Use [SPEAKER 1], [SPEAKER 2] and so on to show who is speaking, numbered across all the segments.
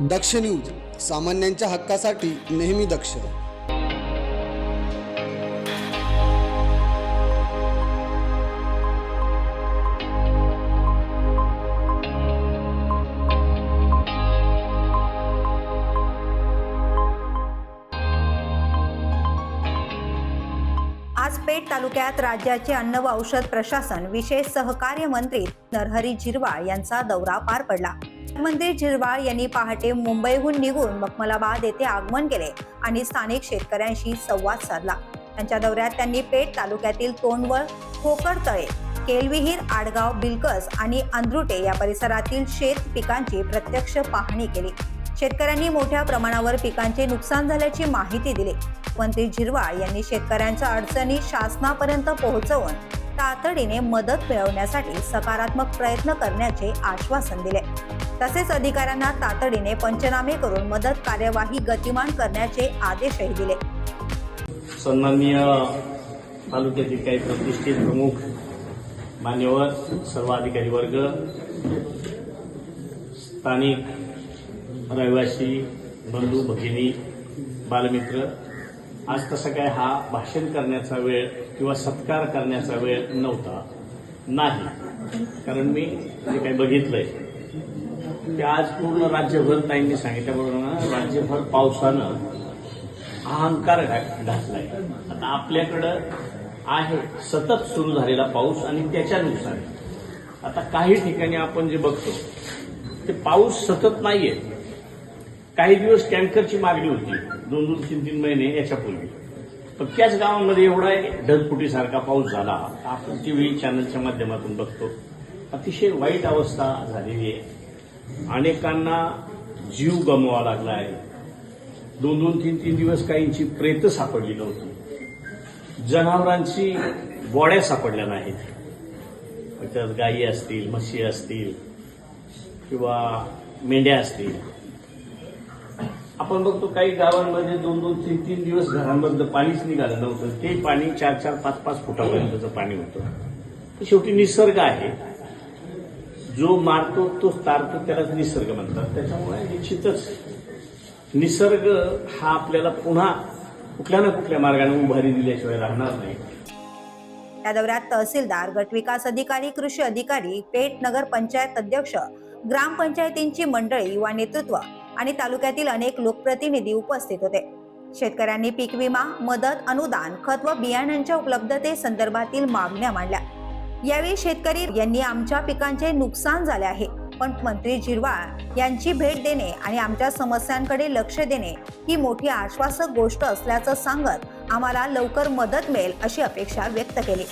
[SPEAKER 1] दक्ष news सामान्यांच्या हक्कासाठी नेहमी दक्ष.
[SPEAKER 2] आज पेठ तालुक्यात राज्याचे अन्न व औषध प्रशासन विशेष सहकार्य मंत्री नरहरी झिरवाळ यांचा दौरा पार पडला. मंदिर झिरवाळ यांनी पहाटे मुंबईहून निघून मखमलाबाद येथे आगमन केले आणि स्थानिक शेतकऱ्यांशी संवाद साधला. त्यांच्या दौऱ्यात त्यांनी पेठ तालुक्यातील तोंडवळ खोकडतळे केलविहीर आडगाव बिलकस आणि अंद्रुटे या परिसरातील शेत पिकांची प्रत्यक्ष पाहणी केली. शेतकऱ्यांनी मोठ्या प्रमाणावर पिकांचे नुकसान झाल्याची माहिती दिली. मंत्री झिरवाळ यांनी शेतकऱ्यांच्या अडचणी शासनापर्यंत पोहोचवून तातडीने मदत मिळवण्यासाठी सकारात्मक प्रयत्न करण्याचे आश्वासन दिले. तसेच अधिकाऱ्यांना तातडीने पंचनामे करून मदत कार्यवाही गतिमान करण्याचे आदेशही दिले.
[SPEAKER 3] सन्माननीय तालुक्यातील काही प्रतिष्ठित प्रमुख मान्यवर सर्व अधिकारी वर्ग स्थानिक रहिवासी बंधू भगिनी बालमित्र आज तसा काय हा भाषण करण्याचा वेळ किंवा सत्कार करण्याचा वेळ नव्हता. नाही. कारण मी जे काही बघितलंय ते आज पूर्ण राज्यभर ताईंनी सांगितल्याबरोबर राज्यभर पावसानं अहंकार घातलाय. आता आपल्याकडं आहे सतत सुरू झालेला पाऊस आणि त्याच्यानुसार. आता काही ठिकाणी आपण जे बघतो ते पाऊस सतत नाहीये. काही दिवस टँकरची मागणी होती. दोन दोन तीन तीन महिने याच्यापूर्वी. पण त्याच गावामध्ये एवढा ढगफुटीसारखा पाऊस झाला. आपण टीव्ही चॅनलच्या माध्यमातून बघतो. अतिशय वाईट अवस्था झालेली आहे. अनेकांना जीव गमवावा लागला आहे. दोन दोन तीन तीन दिवस काहींची प्रेत सापडली नव्हती. जनावरांची बॉड्या सापडल्या नाहीत. त्यात गायी असतील म्हशी असतील किंवा मेंढ्या असतील. आपण बघतो काही गावांमध्ये दोन दोन तीन तीन दिवस घरांमधलं पाणीच निघालं नव्हतं. ते पाणी चार चार पाच पाच फुटापर्यंतचं पाणी होतं. शेवटी निसर्ग आहे. जो मारतो तो तारतो त्यालाच निसर्ग म्हणतात. त्याच्यामुळे निश्चितच निसर्ग हा आपल्याला पुन्हा कुठल्या ना कुठल्या मार्गाने उभारी दिल्याशिवाय राहणार नाही.
[SPEAKER 2] या दौऱ्यात तहसीलदार गटविकास अधिकारी कृषी अधिकारी पेठ नगर पंचायत अध्यक्ष ग्रामपंचायतींची मंडळी युवा नेतृत्व आणि तालुक्यातील अनेक लोकप्रतिनिधी उपस्थित होते. शेतकऱ्यांनी पीक विमा मदत अनुदान खत व बियाण्यांच्या उपलब्धते संदर्भातील मागण्या मांडल्या. यावेळी शेतकरी यांनी आमच्या पिकांचे नुकसान झाले आहे. पण मंत्री झिरवाळ यांची भेट देणे आणि आमच्या समस्यांकडे लक्ष देणे ही मोठी आश्वासक गोष्ट असल्याचं सांगत आम्हाला लवकर मदत मिळेल अशी अपेक्षा व्यक्त केली.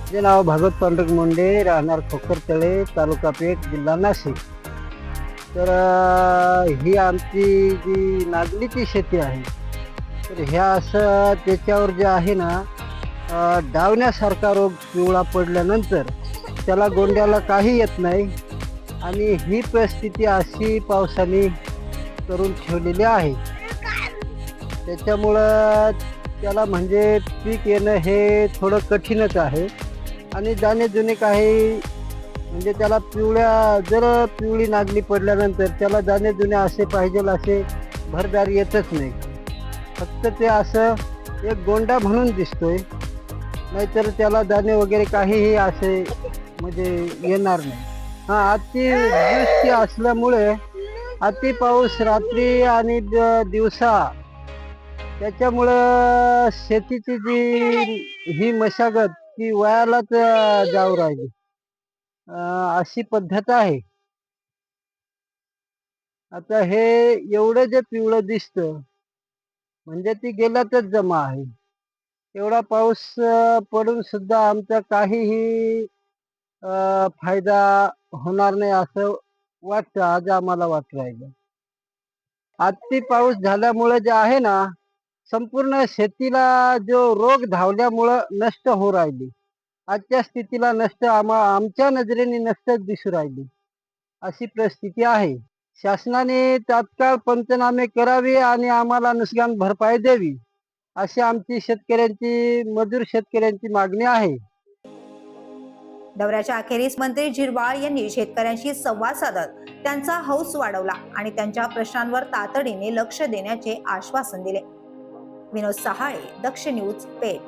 [SPEAKER 4] माझे नाव भागवत पांडुरंग मुंडे राहणार खोकरतळे तालुका पेठ जिल्हा नाशिक. तर ही आमची जी नागलीची शेती आहे तर ह्या असं त्याच्यावर जे आहे ना डावण्यासारखा रोग पिवळा पडल्यानंतर त्याला गोंड्याला काही येत नाही आणि ही परिस्थिती अशी पावसाने करून ठेवलेली आहे. त्याच्यामुळं त्याला म्हणजे पीक येणं हे थोडं कठीणच आहे आणि जाणे जुने काही म्हणजे त्याला पिवळ्या जर पिवळी नागली पडल्यानंतर त्याला जाणे जुने असे पाहिजे असे भरदार येतच नाही. फक्त ते असं एक गोंडा म्हणून दिसतोय. नाहीतर त्याला दाणे वगैरे काहीही असे म्हणजे येणार नाही. हा अतिवृष्टी असल्यामुळे अति पाऊस रात्री आणि द- दिवसा त्याच्यामुळं शेतीची जी ही मशागत ती वयालाच जाऊ राहिली. अशी पद्धत आहे. आता हे एवढं जे पिवळं दिसतं म्हणजे ती गेल्यातच जमा आहे. एवढा पाऊस पडून सुद्धा आमचा काहीही फायदा होणार नाही असं वाटतं आज आम्हाला वाटत राहिलं आत्ती पाऊस झाल्यामुळे जे आहे ना संपूर्ण शेतीला जो रोग धावल्यामुळं नष्ट होऊ राहिली. आजच्या स्थितीला नष्ट आम्हा आमच्या नजरेने नष्टच दिसू राहिली. अशी परिस्थिती आहे. शासनाने तात्काळ पंचनामे करावे आणि आम्हाला नुकसान भरपाई द्यावी अशी आमची शेतकऱ्यांची मजूर शेतकऱ्यांची मागणी आहे.
[SPEAKER 2] दौऱ्याच्या अखेरीस मंत्री झिरवाळ यांनी शेतकऱ्यांशी संवाद साधत त्यांचा हौस वाढवला आणि त्यांच्या प्रश्नांवर तातडीने लक्ष देण्याचे आश्वासन दिले. विनोद सहाळे दक्ष न्यूज पेठ.